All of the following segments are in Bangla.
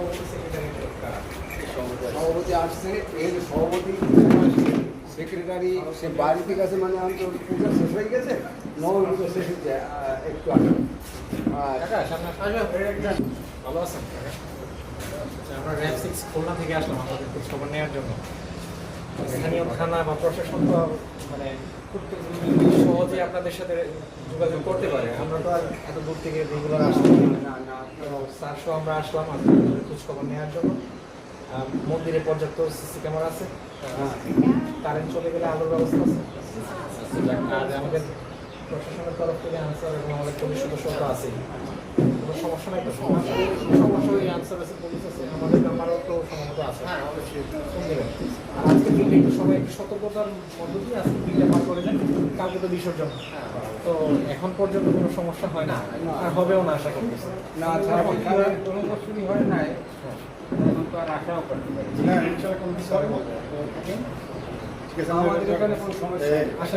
সভাপতি সেক্রেটারি সভাপতি আসছে এর সভাপতি সেক্রেটারি সে বাড়ি থেকে আছে মানে আমি তো পূজা শেষ হয়ে গেছে নবমী পুজো শেষ হচ্ছে একটু আগে। ভালো আছেন? আচ্ছা, আমরা র্যাপ সিক্স খুলনা থেকে আসলাম আমাদের খোঁজ খবর নেওয়ার জন্য। স্থানীয় থানা বা প্রশাসন তো মানে খুব সহজে আপনাদের সাথে যোগাযোগ করতে পারে। আমরা তো আর এত দূর থেকে রেগুলার আসলাম না না স্যার সহ আমরা আসলাম আপনাদের খোঁজ খবর নেওয়ার জন্য। মন্দিরে পর্যাপ্ত সিসি ক্যামেরা আছে। কারেন্ট চলে গেলে আলোর ব্যবস্থা আছে। আর আমাদের প্রশাসনের তরফ থেকে আনসার এবং আমাদের পুলিশ সদস্য তো আছেই। কোনো সমস্যা নাই তো? সমস্যা সমস্যা ওই আনসার আছে পুলিশ আছে। আমাদের নাম্বারও তো সম্ভবত আছে। হ্যাঁ সবাই সতর্কতার মধ্য দিয়ে আজকে দিনটা পার করে কালকে তো বিসর্জন। তো এখন পর্যন্ত কোনো সমস্যা হয় না আর হবেও না আশা করতেছি। না কোনো বস্তুরই হয় নাই এখন তো আর আশাও করতে পারি। ঠিক আছে আমাদের এখানে কোনো সমস্যা। আশা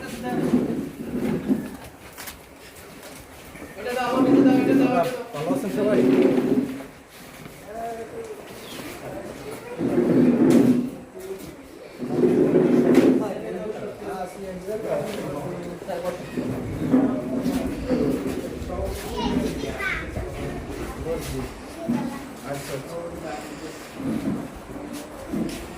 哎，对。